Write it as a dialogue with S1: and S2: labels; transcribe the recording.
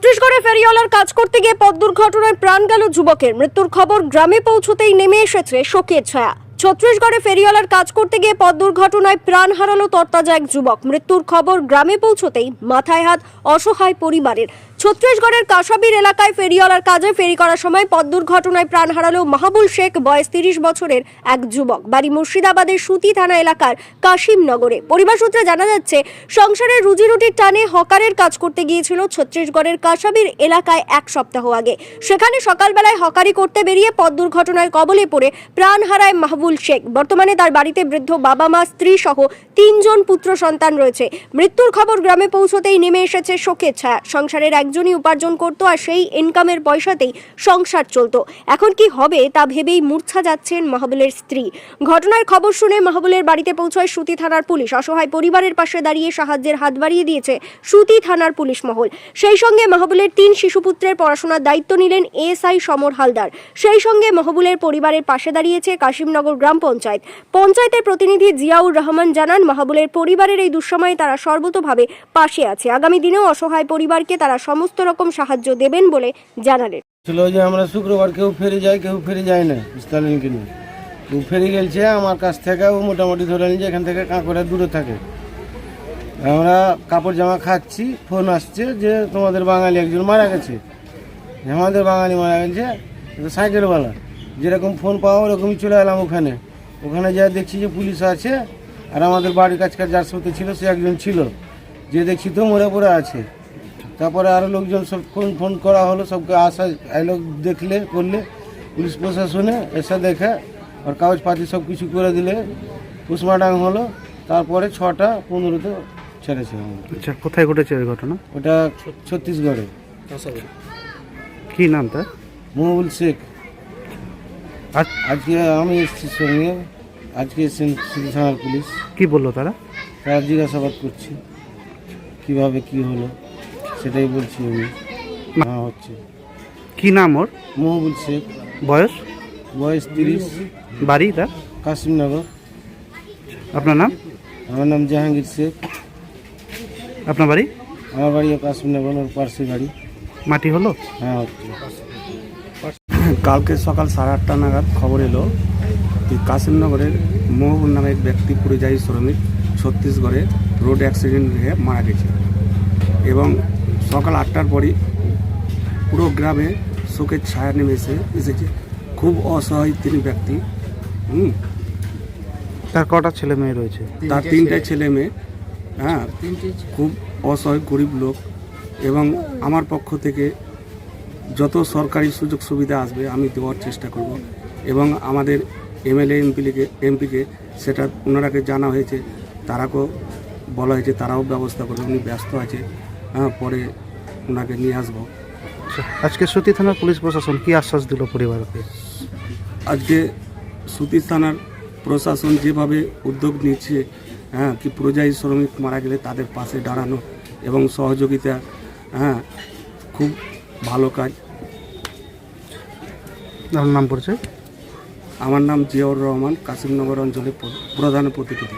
S1: ছত্তিশগড়ে ফেরিওয়ালার কাজ করতে গিয়ে পথ দুর্ঘটনায় প্রাণ গেল যুবকের। মৃত্যুর খবর গ্রামে পৌঁছতেই নেমে এসেছে শোকের ছায়া। ছত্তিশগড়ে ফেরিওয়ালার কাজ করতে গিয়ে পথ দুর্ঘটনায় প্রাণ হারালো তরতাজা এক যুবক। মৃত্যুর খবর গ্রামে পৌঁছতেই মাথায় হাত অসহায় পরিবারের। ছত্তিশগড়ের কাসাবির এলাকায় ফেরিওয়ালার কাজে ফেরি করার সময় পথ দুর্ঘটনায় প্রাণ হারালো মাহবুল শেখ, বয়স তিরিশ বছরের এক যুবক। বাড়ি মুর্শিদাবাদের সুতি থানা এলাকার কাশিমনগরে। পরিবার সূত্রে জানা যাচ্ছে সংসারের রুজি রুটির টানে হকারের কাজ করতে গিয়েছিল ছত্তিশগড়ের কাসাবির এলাকায় এক সপ্তাহ আগে। সেখানে সকালবেলায় হকারি করতে বেরিয়ে পথ দুর্ঘটনার কবলে পড়ে প্রাণ হারায় মাহবুল শেখ। বর্তমানে তার বাড়িতে বৃদ্ধ বাবা, মা, স্ত্রী সহ তিনজন পুত্র সন্তান রয়েছে। মৃত্যুর খবর গ্রামে পৌঁছতেই নেমে এসেছে শোকের ছায়া। সংসারের একজনই উপার্জন করতো আর সেই ইনকামের পয়সাতেই সংসার চলতো। এখন কি হবে তা ভেবেই মূর্ছা যাচ্ছেন মাহবুলের স্ত্রী। ঘটনার খবর শুনে মাহবুলের বাড়িতে পৌঁছয় সুতি থানার পুলিশ। অসহায় পরিবারের পাশে দাঁড়িয়ে সাহায্যের হাত বাড়িয়ে দিয়েছে সুতি থানার পুলিশ মহল। সেই সঙ্গে মাহবুলের তিন শিশুপুত্রের পড়াশোনার দায়িত্ব নিলেন এএসআই সমর হালদার। সেই সঙ্গে মাহবুলের পরিবারের পাশে দাঁড়িয়েছে কাশিমনগর গ্রাম পঞ্চায়েত। পঞ্চায়েতের প্রতিনিধি জিয়াউর রহমান জানান মাহবুলের পরিবারের এই দুঃসময়ে তারা সর্বতোভাবে পাশে আছে। আগামী দিনেও অসহায় পরিবারকে তারা সমস্ত রকম সাহায্য দেবেন বলে জানালেন।
S2: ছিল যে আমরা শুক্রবার কেউ ফেরে যায়, কেউ ফেরে যায় না স্টালিনকে নিয়ে। কেউ ফেরে গেলছে, আমার কাছ থেকে ও মোটামুটি ধরে নিয়ে এখান থেকে কাঁকড়া দূরে থাকে। আমরা কাপড় জামা খাচ্ছি, ফোন আসছে যে তোমাদের বাঙালি একজন মারা গেছে। আমাদের বাঙালি মারা গেছে সাইকেলওয়ালা। যেরকম ফোন পাওয়া ওরকমই চলে এলাম ওখানে। ওখানে যা দেখছি যে পুলিশ আছে আর আমাদের বাড়ির কাছকার যার সাথে ছিল সে একজন ছিল। যে দেখছি তো মরে পড়ে আছে। তারপরে আরও লোকজন সব ফোন ফোন করা হলো সবকে আসা এলো দেখলে করলে পুলিশ প্রশাসনে এসে দেখে আর কাগজপাতি সব কিছু করে দিলে পোস্টমার্টাম হলো তারপরে ছটা পনেরোতে ছেড়েছে
S3: আচ্ছা কোথায় ঘটেছে ওই ঘটনা?
S2: ওটা ছত্তিশগড়ে।
S3: কি নাম তার?
S2: মহবুল শেখ। আজকে আমি এসেছি সঙ্গে। আজকে এসেছেন সিটি থানার পুলিশ।
S3: কি বলল তারা?
S2: তারা জিজ্ঞাসাবাদ করছি কীভাবে কি হলো সেটাই বলছি আমি। হ্যাঁ হচ্ছে।
S3: কি নাম ওর?
S2: মহবুল শেখ।
S3: বয়স?
S2: বয়স তিরিশ।
S3: বাড়ি তার
S2: কাশিমনগর।
S3: আপনার নাম?
S2: আমার নাম জাহাঙ্গীর শেখ।
S3: আপনার বাড়ি?
S2: আমার বাড়ি কাশিমনগর ওর পার্শ্বে বাড়ি।
S3: মাটি হলো?
S2: হ্যাঁ হচ্ছে।
S4: কালকে সকাল সাড়ে আটটা নাগাদ খবর এলো যে কাশিমনগরের মহবুব নামে এক ব্যক্তি পরিযায়ী শ্রমিক ছত্তিশগড়ে রোড অ্যাক্সিডেন্ট হয়ে মারা গেছে এবং সকাল আটটার পরই পুরো গ্রামে শোকের ছায়া নেমে এসে এসেছে। খুব অসহায় তিনি ব্যক্তি হুম?
S3: তার কটা ছেলে মেয়ে রয়েছে?
S4: তার তিনটে ছেলে। মেয়ে হ্যাঁ। খুব অসহায় গরিব লোক এবং আমার পক্ষ থেকে যত সরকারি সুযোগ সুবিধা আসবে আমি দেওয়ার চেষ্টা করব। এবং আমাদের এমএলএ এমপিকে এমপিকে সেটা ওনারাকে জানা হয়েছে তারাকেও বলা হয়েছে তারাও ব্যবস্থা করবে উনি ব্যস্ত আছে হ্যাঁ পরে ওনাকে নিয়ে আসব।
S3: আচ্ছা, আজকে সতী থানার পুলিশ প্রশাসন কি আশ্বাস দিল পরিবারকে?
S4: আজকে সুতির থানার প্রশাসন যেভাবে উদ্যোগ নিচ্ছে হ্যাঁ কি পরিযায়ী শ্রমিক মারা গেলে তাদের পাশে দাঁড়ানো এবং সহযোগিতা হ্যাঁ খুব ভালো কাজ।
S3: নাম পরিচয়
S4: আমার নাম জিয়াউর রহমান কাশিমনগর অঞ্চলের প্রধান প্রতিনিধি